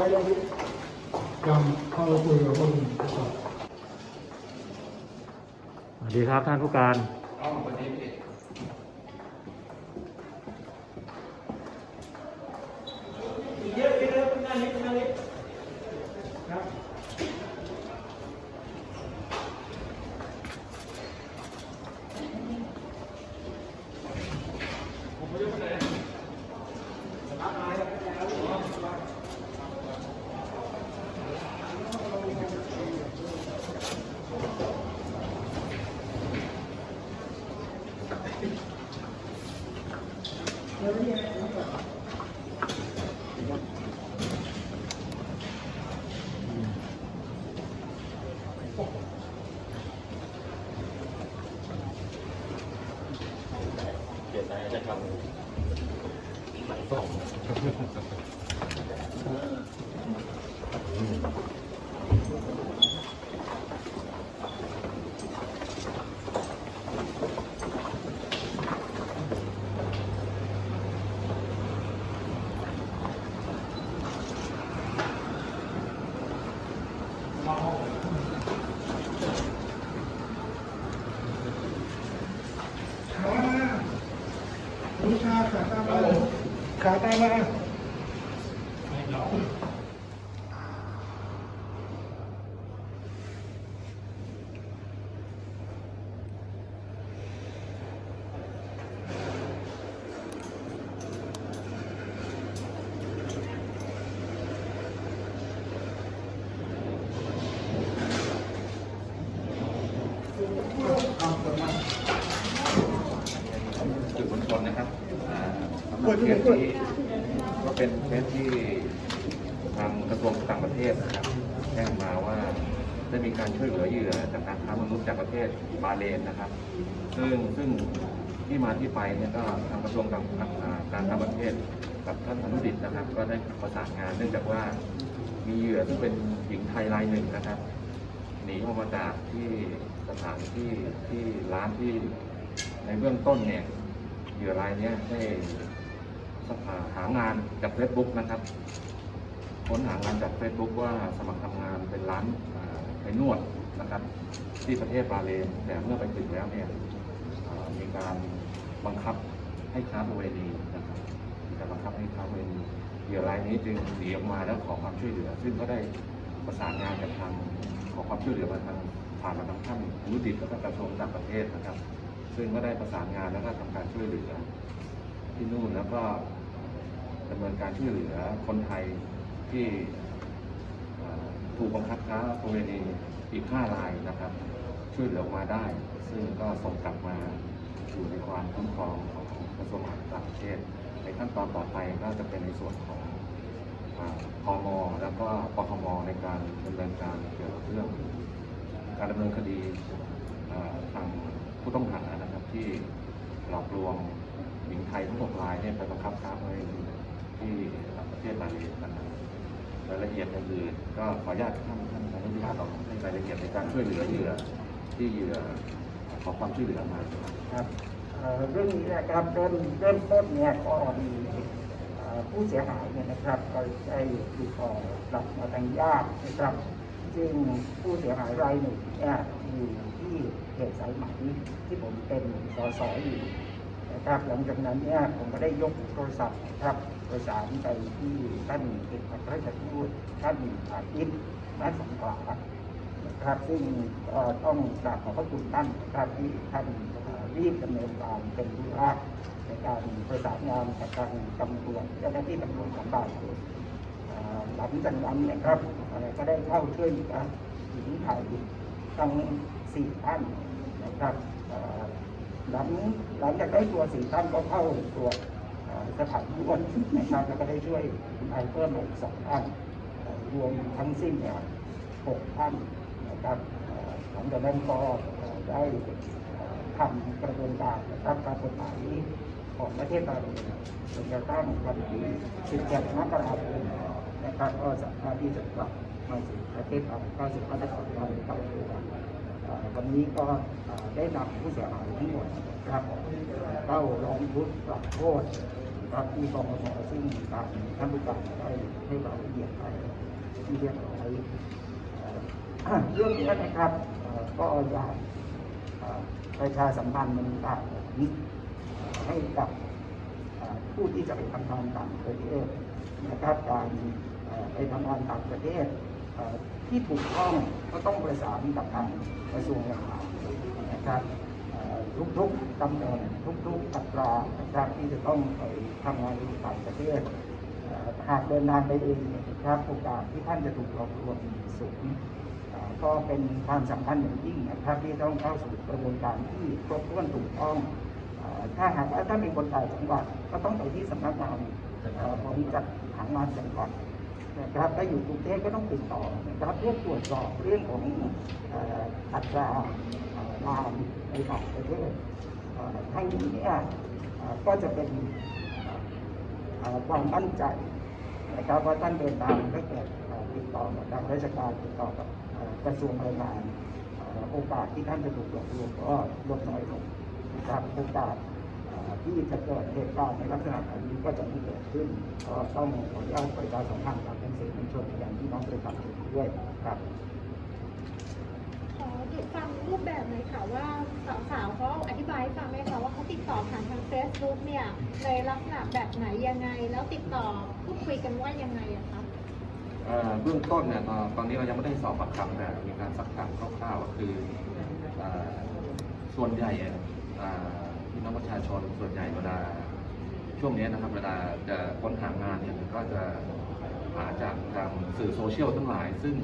ช้อาวุธยังเข้าคุยกับคนอื่นสวัสดีครับท่านผู้การ เปลี่ยนใจจะทำหลายสอง ขามาวิชาขาตามมา ขาตามมาสื่อมวลชนนะครับอ่าสำหรับเคสที่ก็ เป็นเคสที่ทางกระทรวงต่างประเทศนะครับแจ้งมาว่าได้มีการช่วยเหลือเหยื่อจากการค้ามนุษย์จากประเทศบาเรนนะครับ ซึ่งซึ่งที่มาที่ไปเนี่ยก็ทางกระทรวงการอ่าการต่างประเทศกับท่านอนุดิตนะครับ ก็ได้ประสานงานเนื่องจากว่ามีเหยื่อที่เป็นหญิงไทยรายหนึ่งนะครับหนีออกมาจากที่สถานที่ที่ร้านที่ในเบื้องต้นเนี่ยเหยื่อรายเนี้ยได้ หางานจาก Facebook นะครับค้นหางานจาก Facebook ว่าสมัครทำงานเป็นร้านไปนวดนะครับ ที่ประเทศบาเรนแต่เมื่อไปถึงแล้วเนี่ยมีการบังคับให้ค้าประเวณีนะครับมีการบังคับให้ค้าประเวณีเหยื่อรายนี้จึงหนีออกมาแล้วขอความช่วยเหลือ ซึ่งก็ได้ประสานงานกับทางขอความช่วยเหลือมาทางผ่านมาทางท่านอนุดิตแล้วก็กระทรวงต่างประเทศนะครับ ซึ่งก็ได้ประสานงานแล้วก็ทำการช่วยเหลือที่นู่นแล้วก็ ดำเนินการช่วยเหลือคนไทยที่ถูกบังคับค้าประเวณีอีก5รายนะครับ ช่วยเหลือออกมาได้ ซึ่งก็ส่งกลับมาอยู่ในความคุ้มครองของกระทรวงต่างประเทศ ในขั้นตอนต่อไปก็จะเป็นในส่วนของอ่าพมแล้วก็ปคมในการดำเนินการเกี่ยวกับเรื่อง การดำเนินคดีทางผู้ต้องหานะครับที่หลอกลวงหญิงไทยทั้งหกรายเนี่ยไปบังคับค้าประเวณี ที่ประเทศบาหลีนะครับรายละเอียดอื่นๆก็ขออนุญาตท่านท่านอนุญาตเราให้รายละเอียดในการช่วยเหลือเหยื่อที่เหยื่อขอความช่วยเหลือมาครับเรื่องนี้นะครับเริ่มเริ่มต้นเนี่ยก็มีเอ่อผู้เสียหายเนี่ยนะครับก็ได้ติดต่อกลับมาทางญาตินะครับซึ่งผู้เสียหายรายหนึ่งเนี่ยอยู่ที่เขตสายไหมที่ผมเป็นสสอยู่ นะครับ หลังจากนั้นเนี่ยผมก็ได้ยกโทรศัพท์นะครับประสานไปที่ท่านเอกอัครราชทูตท่านอาทิตย์นัสงขลานะครับ ซึ่งต้องกราบขอบพระคุณท่านนะครับที่ท่านรีบดำเนินการเป็นธุระในการประสานงานกับทางตำรวจเจ้าหน้าที่ตำรวจของบาลเองเอ่อหลังจากนั้นนะครับก็ได้เข้าช่วยเหลือหญิงไทยทั้งสี่ท่านนะครับ หลังหลังจากได้ตัวสี่ท่านก็เข้าตรวสถานวดนะครับแล้วก็ได้ช่วยหญิงไทยเพิ่มอีกสองท่านรวมทั้งสิ้นเนี่ยหกท่านนะครับหลังจากนั้นก็ได้ทำกระบวนการนะครับการกฎหมายของประเทศไทยจนกระทั่งวันที่17มกราคมนะครับก็สามารถที่จะกลับมาสู่ประเทศไทยก็สืบทอดสำนานต่อไปเอ่อ วันนี้ก็ได้นำผู้เสียหายทั้งหมดครับเข้าร้องทุกข์กล่าวโทษครับที่กองมซึ่งทางท่านผู้การได้ให้รายละเอียดไปที่เรียบร้อยเรื่องนี้นะครับก็อยากประชาสัมพันธ์มันต่างนี้ให้กับผู้ที่จะไปทำงานต่างประเทศนะครับการเอ่อไปทำงานต่างประเทศ ที่ถูกต้องก็ต้องประสานกับทางกระทรวงแรงงานนะครับทุกๆตำแหน่งทุกๆอัตรานะครับที่จะต้องไปทำงานในต่างประเทศหากเดินทางไปเองนะครับโอกาสที่ท่านจะถูกหลอกลวงสูงก็เป็นความสำคัญอย่างยิ่งนะครับที่ต้องเข้าสู่กระบวนการที่ครบถ้วนถูกต้องถ้าหากว่าถ้าเป็นคนต่างจังหวัดก็ต้องไปที่สำนักงานเอ่อของจัดหางานจังหวัด นะครับถ้าอยู่กรุงเทพก็ต้องติดต่อนะครับเพื่อตรวจสอบเรื่องของอัตรางานในต่างประเทศทั้งนี้เนี่ยก็จะเป็นความมั่นใจนะครับว่าท่านเดินทางถ้าเกิดติดต่อกับทางราชการติดต่อกับกระทรวงแรงงานโอกาสที่ท่านจะถูกหลอกลวงก็ลดน้อยลงนะครับโอกาส ที่จะเกิดเหตุการณ์ในลักษณะแบบนี้ก็จะไม่เกิดขึ้นก็ต้องขออนุญาตประชาสัมพันธ์กับท่านสื่อมวลชนอย่างที่น้องประชาชนด้วยครับขอดูฟังรูปแบบหน่อยค่ะว่าสาวๆเขาอธิบายให้ฟังไหมคะว่าเขาติดต่อผ่านทาง Facebook เนี่ยในลักษณะแบบไหนยังไง แล้วติดต่อพูดคุยกันว่ายังไงอะคะเอ่อเบื้องต้นเนี่ยตอนตอนนี้เรายังไม่ได้สอบปากคำแต่มีการสักถามคร่าวๆก็คือเอ่อส่วนใหญ่อะเอ่อ พี่น้องประชาชนส่วนใหญ่เวลาช่วงนี้นะครับเวลาจะค้นหางานเนี่ยก็จะหาจากทางสื่อโซเชียลทั้งหลาย ซึ่ง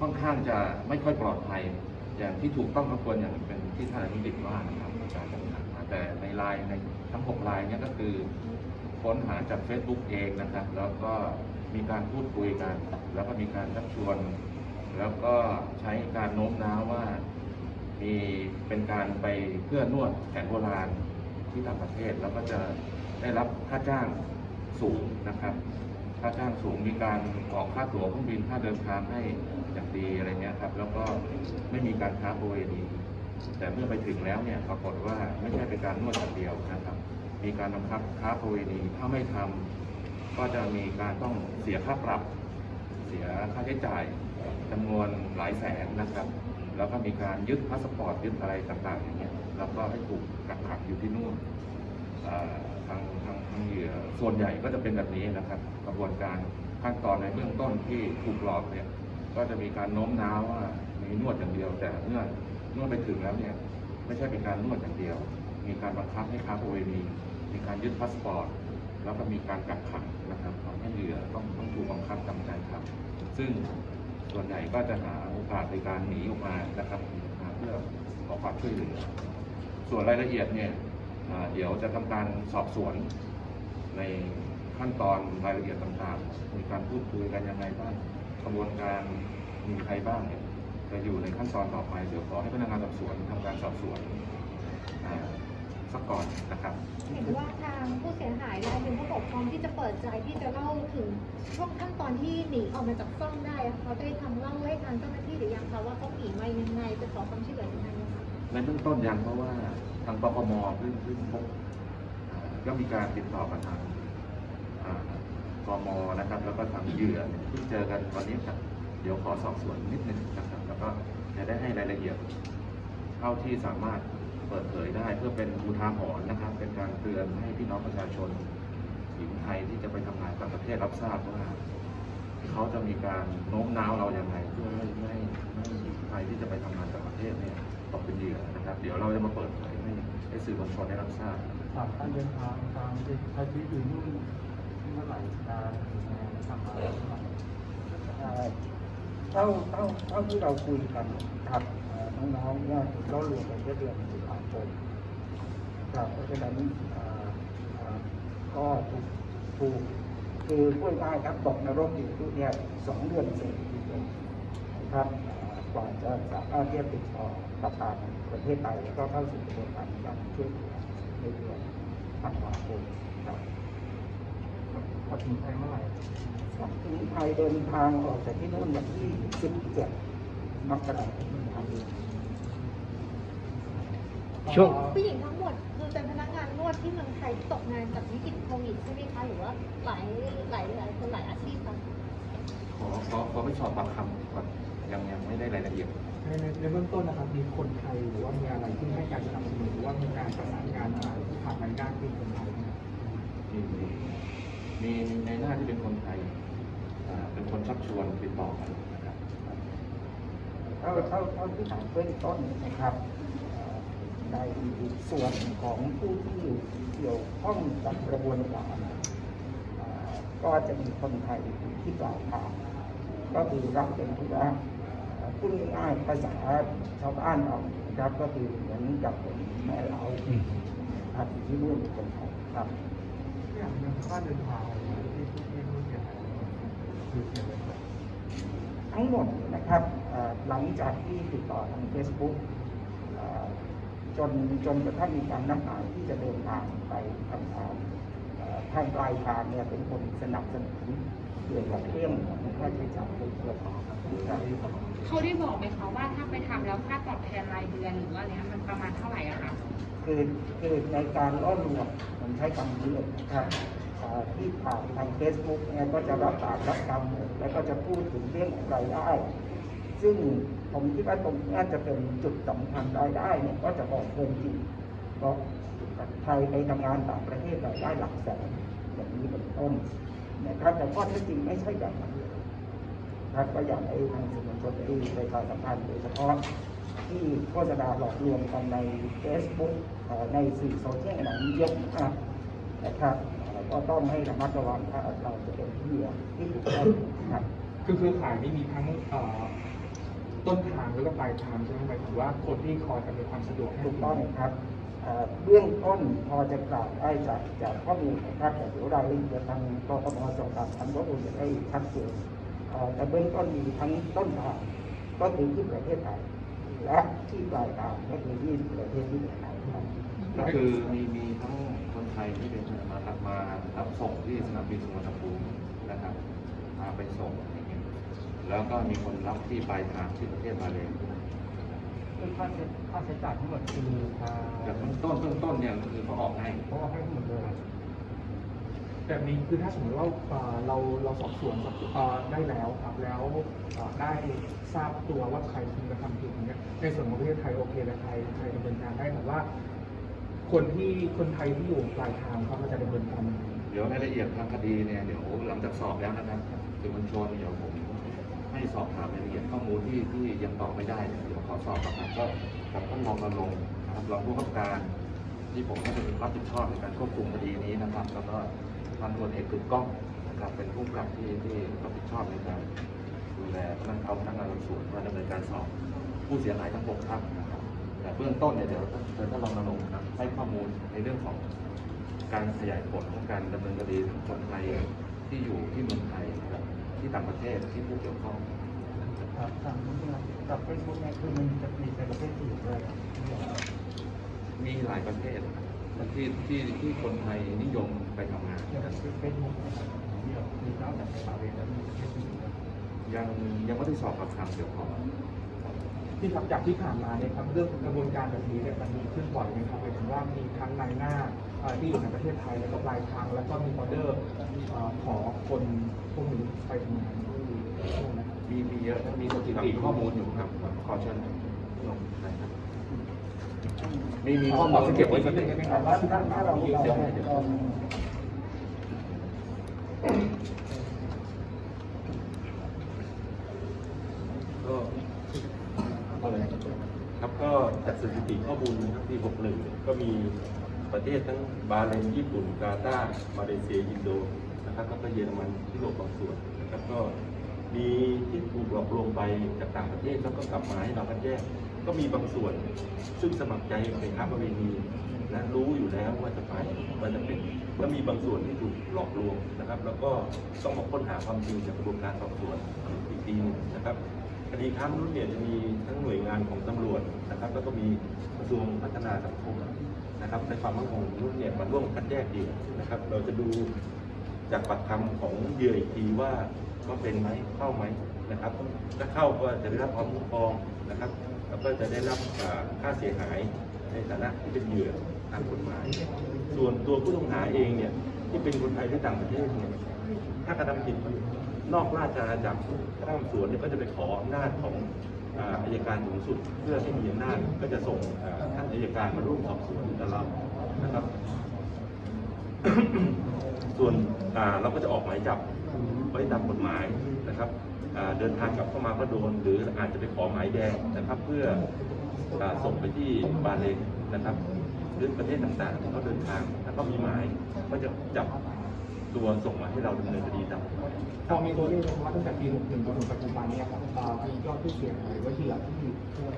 ค่อนข้างจะไม่ค่อยปลอดภัย อย่างที่ถูกต้องควรอย่างเป็นที่ท่านอนุดิตว่านะครับในการจัดหาแต่ในไลน์ในทั้งหกไลน์เนี่ยก็คือค้นหาจาก Facebook เองนะครับ แล้วก็มีการพูดคุยกัน แล้วก็มีการชักชวน แล้วก็ใช้การโน้มน้าวว่า มีเป็นการไปเพื่อนวดแผนโบราณที่ต่างประเทศ แล้วก็จะได้รับค่าจ้างสูงนะครับ ค่าจ้างสูงมีการออกค่าตั๋วเครื่องบินค่าเดินทางให้อย่างดีอะไรเงี้ยครับ แล้วก็ไม่มีการค้าประเวณีแต่เมื่อไปถึงแล้วเนี่ยปรากฏว่าไม่ใช่เป็นการนวดอย่างเดียวนะครับ มีการบังคับค้าประเวณีถ้าไม่ทำก็จะมีการต้องเสียค่าปรับ เสียค่าใช้จ่ายจำนวนหลายแสนนะครับ แล้วก็มีการยึดพาสปอร์ตยึดอะไรต่างๆอย่างเงี้ยแล้วก็ให้ถูกกักขังอยู่ที่นู่นทางทางทางเหยื่อส่วนใหญ่ก็จะเป็นแบบนี้นะครับ กระบวนการขั้นตอนในเบื้องต้นที่ถูกหลอกเนี่ยก็จะมีการโน้มน้าวว่ามีนวดอย่างเดียว แต่เมื่อเมื่อไปถึงแล้วเนี่ยไม่ใช่เป็นการนวดอย่างเดียว มีการบังคับให้ค้าประเวณีมีการยึดพาสปอร์ตแล้วก็มีการกักขังนะครับทำให้เหยื่อต้องต้องถูกบังคับจำใจทำซึ่ง ส่วนใหญ่ก็จะหาโอกาสในการหนีออกมานะครับเพื่อขอความช่วยเหลือ ส่วนรายละเอียดเนี่ยเดี๋ยวจะทำการสอบสวนในขั้นตอนรายละเอียดต่างๆ มีการพูดคุยกันยังไงบ้างกระบวนการมีใครบ้างเนี่ยจะอยู่ในขั้นตอนต่อไป เดี๋ยวขอให้พนักงานสอบสวนทำการสอบสวน อ่าสักก่อนนะครับ เห็นว่าทางผู้เสียหายรายหนึ่งเขาบอกพร้อมที่จะเปิดใจที่จะเล่าถึงช่วงขั้นตอนที่หนีออกมาจากซ่องได้อะเขาได้ทำเล่าให้ทางเจ้าหน้าที่หรือยังคะว่าเขาหนีมายังไงจะขอความช่วยเหลือยังไงอะคะในเบื้องต้นยังเพราะว่าทางปปมเพิ่งเพิ่งพบอ่าก็มีการติดต่อกับทางอ่ากมนะครับ แล้วก็ทางเหยื่อเนี่ยเพิ่งเจอกันวันนี้ครับเดี๋ยวขอสอบสวนนิดนึงนะครับ แล้วก็จะได้ให้รายละเอียดเท่าที่สามารถ เปิดเผยได้เพื่อเป็นอุทาหรณ์นะครับ เป็นการเตือนให้พี่น้องประชาชนหญิงไทยที่จะไปทำงานต่างประเทศรับทราบว่าเขาจะมีการโน้มน้าวเราอย่างไรเพื่อไม่ไม่ไม่ให้หญิงไทยที่จะไปทำงานต่างประเทศเนี่ยตกเป็นเหยื่อนะครับ เดี๋ยวเราจะมาเปิดเผยให้ให้สื่อมวลชนได้รับทราบถามการเดินทางทางใช้ชีวิตอยู่นู่นเมื่อไหร่จะทำอะไรเมื่อไหร่เอ่อเท่าเท่าเท่าที่เราคุยกันครับ น้องๆเนี่ยเรารวมกันแค่เดือนสิงหาคมครับเพราะฉะนั้นก็ถูกถูกคือพูดง่ายครับตกนรกอยู่ทุกเนี่ยสองเดือนเสร็จครับกว่าจะสามารถที่จะติดต่อกับทางประเทศไทยแล้วก็เข้าสู่กระบวนการการช่วยเหลือในเดือนธันวาคมครับกลับถึงไทยเมื่อไหร่ถึงไทยเดินทางออกจากที่นู่นวันที่ 17มกราคม ช่วง ผู้หญิงทั้งหมดเคคุณเป็นพนักงานนวดที่เมืองไทยตกงานจากวิกฤตโควิดใช่ไหมคะหรือว่าหลายหลายหลายคนหลายอาชีพคะขอขอขอไปสอบปากคำก่อนยังยังไม่ได้รายละเอียด ในในในเบื้องต้นนะครับมีคนไทยหรือว่ามีอะไรที่ให้การสนับสนุนหรือว่ามีการประสานงานอะไรที่ผ่านมันยากที่คนไทยนะครับมีมีมีในหน้าที่เป็นคนไทยอ่าเป็นคนชักชวนติดต่อกันนะครับ เท่าเท่าเท่าที่ถามเบื้องต้นนะครับเอ่อ ในส่วนของผู้ที่เกี่ยวข้องกับกระบวนการก็จะมีคนไทยที่กล่าวทาก็คือรับเป็นธุระเอ่อพูดง่ายภาษาชาวบ้านเรานะครับก็คือเหมือนกับเป็นแม่เราครับที่ร่วมเป็นคนไทยครับอย่างเรื่องค่าเดินทางที่ที่ที่ผู้เสียหายคือเสียเลยครับทั้งหมดนะครับหลังจากที่ติดต่อทาง Facebook จนจนกระทั่งมีการนัดหมายที่จะเดินทางไปทำงานทางปลายทางเนี่ยเป็นคนสนับสนุนเกี่ยวกับเรื่องของค่าใช้จ่ายในตัวของครับเขาได้บอกไหมคะว่าถ้าไปทำแล้วค่าตอบแทนรายเดือนหรือว่าเนี้ยมันประมาณเท่าไหร่อะคะคือคือในการล่อลวงผมใช้คำนี้เลยนะครับที่ผ่านทาง Facebook เนี่ยก็จะรับปากรับคำแล้วก็จะพูดถึงเรื่องของรายได้ซึ่ง ผมคิดว่าตรงนี้จะเป็นจุดสำคัญรายได้เนี่ยก็จะบอกเกินจริงเพราะไทยไปทำงานต่างประเทศรายได้หลักแสนอย่างนี้เป็นต้นนะครับแต่ข้อเท็จจริงไม่ใช่แบบนั้นครับก็อย่ากให้ทางสื่อมวลชนได้ประชาสัมพันธ์โดยเฉพาะที่โฆษณาหลอกลวงกันใน Facebook ในสื่อโซเชียลเหล่านี้เยอะมากนะครับก็ต้องให้ระมัดระวังถ้าเราจะเป็นเหยื่อที่ถูกต้องครับคือเครือข่ายนี้มีทั้งเอ่อ ต้นทางแล้วก็ปลายทางใช่ไหมหมายถึงว่าคนที่คอยอำนวยความสะดวกให้ถูกต้องครับเอ่อเบื้องต้นพอจะกล่าวได้จากจากข้อมูลของท่านแต่เดี๋ยวรายละเอียดทางกกมส่งตามทำข้อมูลจะได้ชัดเจนเอ่อแต่เบื้องต้นมีทั้งต้นทางก็คือที่ประเทศไทยและที่ปลายทางก็คือที่ประเทศที่เป็นไทยครับก็คือมีมีทั้งคนไทยที่เป็นมารับมารับส่งที่สนามบินสุวรรณภูมินะครับพาไปส่งอย่างเงี้ย แล้วก็มีคนรับที่ปลายทางที่ประเทศมาเลยคือค่าใช้ค่าใช้จ่ายทั้งหมดคืออ่าแต่ต้นต้นต้นต้นเนี่ยคือเขาออกให้เพราะว่าให้ทั้งหมดเลยแบบนี้คือถ้าสมมติว่าเอ่อเราเราสอบสวนเอ่อได้แล้วครับแล้วเอ่อได้ทราบตัวว่าใครคือกระทำผิดอย่างเงี้ยในส่วนของประเทศไทยโอเคและไทยไทยดำเนินการได้แต่ว่า คนที่คนไทยที่อยู่ปลายทางเขาก็จะดำเนินการยังไงเดี๋ยวรายละเอียดทางคดีเนี่ยเดี๋ยวหลังจากสอบแล้วนะครับสื่อมวลชนเดี๋ยวผม ให้สอบถามรายละเอียดข้อมูลที่ที่ยังตอบไม่ได้เนี่ยเดี๋ยวขอสอบนะครับก็กับท่านรองนรงค์นะครับรองผู้กำกับการที่ผมให้เป็นรับผิดชอบในการควบคุมคดีนี้นะครับ แล้วก็พันตำรวจเอกกึกก้องนะครับเป็นผู้กำกับที่ที่รับผิดชอบในการดูแลพนักเอาพนักงานสอบสวนมาดำเนินการสอบผู้เสียหายทั้งหกท่านนะครับแต่เบื้องต้นเนี่ยเดี๋ยวเชิญท่านรองนรงค์นะครับให้ข้อมูลในเรื่องของการขยายผลของการดำเนินคดีของคนไทยที่อยู่ที่เมืองไทยกับ ที่ต่างประเทศที่ผู้เกี่ยวข้องครับทางนี้เนี่ยกับเฟซบุ๊กเนี่ยคือมันจะมีในประเทศอื่นด้วยมีหลายประเทศนะครับที่ที่ที่คนไทยนิยมไปทำงานเกี่ยวกักันบเฟซบุ๊กนะครับเดี๋ยวมีนอกจากในบาเรนแล้วมีประเทศอื่นด้วยยังยังไม่ได้สอบปากคำเดี๋ยวขอ ที่ครับจากที่ผ่านมาเนี่ยครับเรื่องกระบวนการแบบนี้เนี่ยมันมีขึ้นบ่อยไหมครับหมายถึงว่ามีทั้งในหน้าเอ่อที่อยู่ในประเทศไทยแล้วก็ปลายทางแล้วก็มีออเดอร์เอ่อขอคนพวกนี้ไปทำงานที่พวกนั้นมีมีเยอะนะมีสถิติข้อมูลอยู่ครับขอเชิญลงนะครับมีมีข้อมูลเก็บไว้สถิติไหมคแต่รับว่าว่าที่ถ้าผ่านมาถ้าเรามีเรา เยอะไหม ลอง ก็ก็เลยครับก็จากสถิติข้อมูลนะครับที่61ก็มี ประเทศทั้งบาห์เรนญี่ปุ่นกาตาร์มาเลเซียอินโดนะครับแล้วก็เยอรมันที่โลกบางส่วนนะครับก็มีที่ถูกหลอกลวงไปจากต่างประเทศแล้วก็กลับมาให้เราคัดแยกก็มีบางส่วน ซึ่งสมัครใจไปค้าประเวณีและรู้อยู่แล้วว่าจะไปว่าจะเป็นก็มีบางส่วนที่ถูกหลอกลวงนะครับ แล้วก็ต้องมาค้นหาความจริงจากกระบวนการสอบสวนอีกทีนึงนะครับคดีค้ามนุษย์เนี่ยจะมีทั้งหน่วยงานของตำรวจนะครับ แล้วก็มีกระทรวงพัฒนาสังคม นะครับในความมั่นคงมนุษย์เนี่ยมาร่วมคัดแยกเหยื่อนะครับ เราจะดูจากปากคำของเหยื่ออีกทีว่าว่าเป็นไหมเข้าไหมนะครับ ถ้าเข้าก็จะได้รับความคุ้มครองนะครับ แล้วก็จะได้รับค่าเสียหายในฐานะที่เป็นเหยื่อทางกฎหมาย ส่วนตัวผู้ต้องหาเองเนี่ยที่เป็นคนไทยที่ต่างประเทศเนี่ยถ้ากระทำผิดนอกราชอาณาจักรพนักงานสวนเนี่ยก็จะไปขออำนาจของ อายการสูงสุดเพื่อให้มีอำนาจก็จะส่งท่านอายการมาร่วมสอบสวนกับเรานะครับ ส่วนเราก็จะออกหมายจับไว้ตามกฎหมายนะครับเดินทางกลับเข้ามาก็โดน หรืออาจจะไปขอหมายแดงนะครับ เพื่ออส่งไปที่บาเลนนะครับหรือประเทศต่างๆที่เขาเดินทางถ้าเขามีหมายก็จะจับ ตัวส่งมาให้เราดำเนินคดีตามกฎหมายพอมีตัวเลขนะครับว่าตั้งแต่ปี 61จนถึงปัจจุบันเนี่ยครับอ่ามียอดผู้เสียหายว่าเหยื่อที่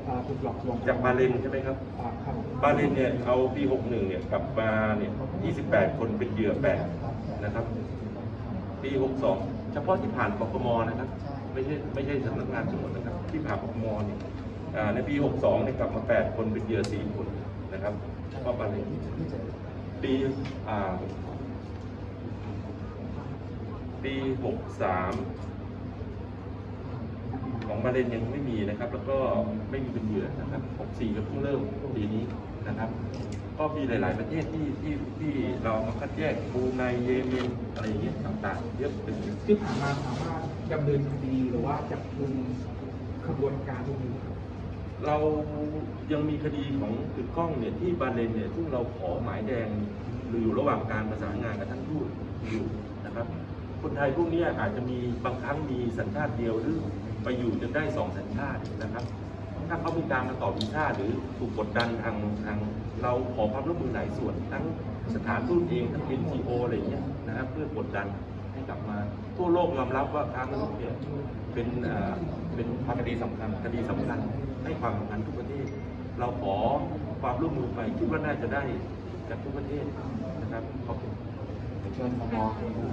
อ่าถูกหลอกลวงจากบาเลนใช่ไหมครับอ่าครับบาเลนเนี่ยเอาปี 61 เนี่ยกลับมาเนี่ย 28 คนเป็นเหยื่อ8นะครับ ปี 62 เฉพาะที่ผ่านปคมนะครับ ไม่ใช่ไม่ใช่สำนักงานตำรวจนะครับ ที่ผ่านปคมเนี่ยอ่าในปี 62 เนี่ยกลับมา 8 คนเป็นเหยื่อ4คนนะครับเฉพาะบาเลนปีอ่า ปี63 ของบาเลนยังไม่มีนะครับ แล้วก็ไม่มีเป็นเหยื่อนะครับ 64ก็เพิ่งเริ่มปีนี้นะครับ ก็มีหลาย ๆ ประเทศที่ที่ที่เรามาคัดแยกบรูไนเยเมนอะไรอย่างเงี้ยต่าง ๆ เยอะเป็นที่ผ่านมาสามารถดำเนินคดีหรือว่าจับกุมขบวนการพวกนี้ครับเรายังมีคดีของตึกกล้องเนี่ยที่บาเลนเนี่ยซึ่งเราขอหมายแดงหรืออยู่ระหว่างการประสานงานกับท่านทูตอยู่นะครับ คนไทยพวกนี้อาจจะมีบางครั้งมีสัญชาติเดียวหรือไปอยู่จนได้สองสัญชาตินะครับ ถ้าเขามีการมาต่อวีซ่าหรือถูกกดดันทางทางเราขอความร่วมมือหลายส่วน ทั้งสถานทูตเองทั้ง NGO อะไรอย่างเงี้ยนะครับเพื่อกดดันให้กลับมาทั่วโลกยอมรับว่าค้ามนุษย์เนี่ยเป็นเอ่อเป็นคดีสำคัญคดีสำคัญให้ความสำคัญทุกประเทศ เราขอความร่วมมือไปคิดว่าน่าจะได้จากทุกประเทศนะครับขอบคุณ เชิญพม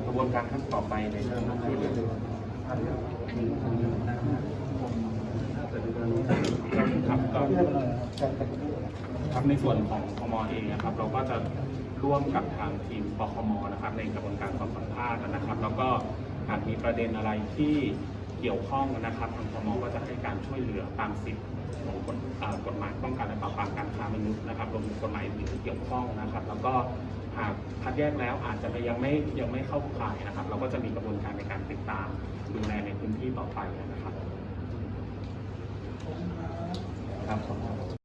กระบวนการขั้นต่อไปในเรื่องช่วยเหลือครับก็ครับในส่วนของพมเองนะครับ เราก็จะร่วมกับทางทีมปคมนะครับ ในกระบวนการสอบสัมภาษณ์นะครับ แล้วก็หากมีประเด็นอะไรที่เกี่ยวข้องนะครับทางพมก็จะให้การช่วยเหลือตามสิทธิของกฎอ่ากฎหมายป้องกันและปราบปรามการค้ามนุษย์นะครับรวมถึงกฎหมายอื่นที่เกี่ยวข้องนะครับ แล้วก็ หากคัดแยกแล้วอาจจะยังไม่ยังไม่เข้าข่ายนะครับ เราก็จะมีกระบวนการในการติดตามดูแลในพื้นที่ต่อไปนะครับครับ